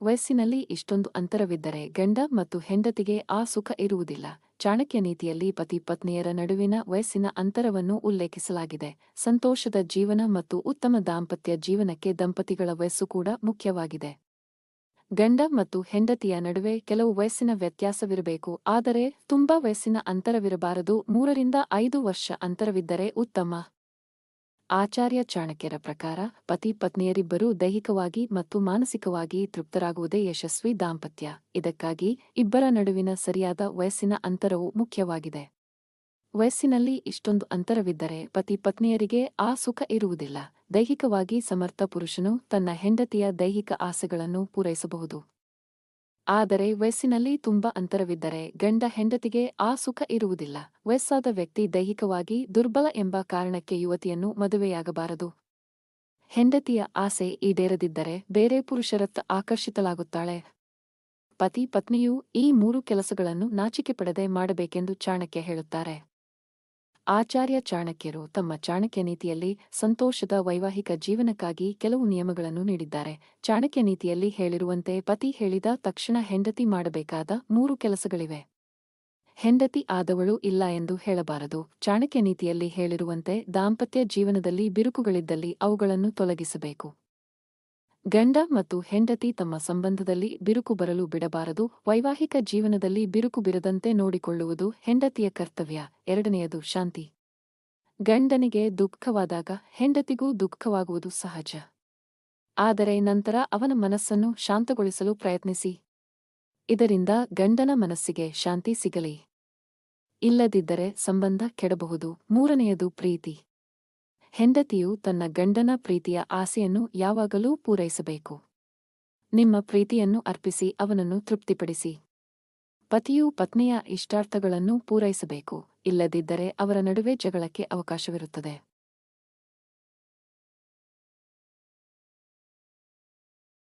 ವಯಸ್ಸಿನಲ್ಲಿ ಇಷ್ಟೊಂದು ಅಂತರವಿದ್ದರೆ ಗಂಡ ಮತ್ತು ಹೆಂಡತಿಗೆ ಆ ಸುಖ ಇರುವುದಿಲ್ಲ. ಚಾಣಕ್ಯ ನೀತಿಯಲ್ಲಿ ಪತಿ ಪತ್ನಿಯರ ನಡುವಿನ ವಯಸ್ಸಿನ ಅಂತರವನ್ನು ಉಲ್ಲೇಖಿಸಲಾಗಿದೆ. ಸಂತೋಷದ ಜೀವನ ಮತ್ತು ಉತ್ತಮ ದಾಂಪತ್ಯ ಜೀವನಕ್ಕೆ ದಂಪತಿಗಳ ವಯಸ್ಸು ಕೂಡ ಮುಖ್ಯವಾಗಿದೆ. ಗಂಡ ಮತ್ತು ಹೆಂಡತಿಯ ನಡುವೆ ಕೆಲವು ವಯಸ್ಸಿನ ವ್ಯತ್ಯಾಸವಿರಬೇಕು, ಆದರೆ ತುಂಬಾ ವಯಸ್ಸಿನ ಅಂತರವಿರಬಾರದು. ಮೂರರಿಂದ ಐದು ವರ್ಷ ಅಂತರವಿದ್ದರೆ ಉತ್ತಮ. ಆಚಾರ್ಯ ಚಾಣಕ್ಯರ ಪ್ರಕಾರ ಪತಿ ಪತ್ನಿಯರಿಬ್ಬರೂ ದೈಹಿಕವಾಗಿ ಮತ್ತು ಮಾನಸಿಕವಾಗಿ ತೃಪ್ತರಾಗುವುದೇ ಯಶಸ್ವಿ ದಾಂಪತ್ಯ. ಇದಕ್ಕಾಗಿ ಇಬ್ಬರ ನಡುವಿನ ಸರಿಯಾದ ವಯಸ್ಸಿನ ಅಂತರವು ಮುಖ್ಯವಾಗಿದೆ. ವಯಸ್ಸಿನಲ್ಲಿ ಇಷ್ಟೊಂದು ಅಂತರವಿದ್ದರೆ ಪತಿ ಪತ್ನಿಯರಿಗೆ ಆ ಸುಖ ಇರುವುದಿಲ್ಲ. ದೈಹಿಕವಾಗಿ ಸಮರ್ಥ ಪುರುಷನು ತನ್ನ ಹೆಂಡತಿಯ ದೈಹಿಕ ಆಸೆಗಳನ್ನು ಪೂರೈಸಬಹುದು. ಆದರೆ ವಯಸ್ಸಿನಲ್ಲಿ ತುಂಬ ಅಂತರವಿದ್ದರೆ ಗಂಡ ಹೆಂಡತಿಗೆ ಆ ಸುಖ ಇರುವುದಿಲ್ಲ. ವಯಸ್ಸಾದ ವ್ಯಕ್ತಿ ದೈಹಿಕವಾಗಿ ದುರ್ಬಲ ಎಂಬ ಕಾರಣಕ್ಕೆ ಯುವತಿಯನ್ನು ಮದುವೆಯಾಗಬಾರದು. ಹೆಂಡತಿಯ ಆಸೆ ಈಡೇರದಿದ್ದರೆ ಬೇರೆ ಪುರುಷರತ್ತ ಆಕರ್ಷಿತಲಾಗುತ್ತಾಳೆ ಪತಿ ಪತ್ನಿಯು ಈ ಮೂರು ಕೆಲಸಗಳನ್ನು ನಾಚಿಕೆ ಪಡದೆ ಮಾಡಬೇಕೆಂದು ಚಾಣಕ್ಯ ಹೇಳುತ್ತಾರೆ. ಆಚಾರ್ಯ ಚಾಣಕ್ಯರು ತಮ್ಮ ಚಾಣಕ್ಯ ನೀತಿಯಲ್ಲಿ ಸಂತೋಷದ ವೈವಾಹಿಕ ಜೀವನಕ್ಕಾಗಿ ಕೆಲವು ನಿಯಮಗಳನ್ನು ನೀಡಿದ್ದಾರೆ. ಚಾಣಕ್ಯ ನೀತಿಯಲ್ಲಿ ಹೇಳಿರುವಂತೆ ಪತಿ ಹೇಳಿದ ತಕ್ಷಣ ಹೆಂಡತಿ ಮಾಡಬೇಕಾದ ಮೂರು ಕೆಲಸಗಳಿವೆ. ಹೆಂಡತಿ ಆದವಳು ಇಲ್ಲ ಎಂದು ಹೇಳಬಾರದು. ಚಾಣಕ್ಯ ನೀತಿಯಲ್ಲಿ ಹೇಳಿರುವಂತೆ ದಾಂಪತ್ಯ ಜೀವನದಲ್ಲಿ ಬಿರುಕುಗಳಿದ್ದಲ್ಲಿ ಅವುಗಳನ್ನು ತೊಲಗಿಸಬೇಕು. ಗಂಡ ಮತ್ತು ಹೆಂಡತಿ ತಮ್ಮ ಸಂಬಂಧದಲ್ಲಿ ಬಿರುಕು ಬರಲು ಬಿಡಬಾರದು, ವೈವಾಹಿಕ ಜೀವನದಲ್ಲಿ ಬಿರುಕು ಬಿರದಂತೆ ನೋಡಿಕೊಳ್ಳುವುದು ಹೆಂಡತಿಯ ಕರ್ತವ್ಯ. ಎರಡನೆಯದು, ಶಾಂತಿ. ಗಂಡನಿಗೆ ದುಃಖವಾದಾಗ ಹೆಂಡತಿಗೂ ದುಃಖವಾಗುವುದು ಸಹಜ. ಆದರೆ ನಂತರ ಅವನ ಮನಸ್ಸನ್ನು ಶಾಂತಗೊಳಿಸಲು ಪ್ರಯತ್ನಿಸಿ. ಇದರಿಂದ ಗಂಡನ ಮನಸ್ಸಿಗೆ ಶಾಂತಿ ಸಿಗಲಿ. ಇಲ್ಲದಿದ್ದರೆ ಸಂಬಂಧ ಕೆಡಬಹುದು. ಮೂರನೆಯದು, ಪ್ರೀತಿ. ಹೆಂಡತಿಯು ತನ್ನ ಗಂಡನ ಪ್ರೀತಿಯ ಆಸೆಯನ್ನು ಯಾವಾಗಲೂ ಪೂರೈಸಬೇಕು. ನಿಮ್ಮ ಪ್ರೀತಿಯನ್ನು ಅರ್ಪಿಸಿ, ಅವನನ್ನು ತೃಪ್ತಿಪಡಿಸಿ. ಪತಿಯು ಪತ್ನಿಯ ಇಷ್ಟಾರ್ಥಗಳನ್ನು ಪೂರೈಸಬೇಕು, ಇಲ್ಲದಿದ್ದರೆ ಅವರ ನಡುವೆ ಜಗಳಕ್ಕೆ ಅವಕಾಶವಿರುತ್ತದೆ.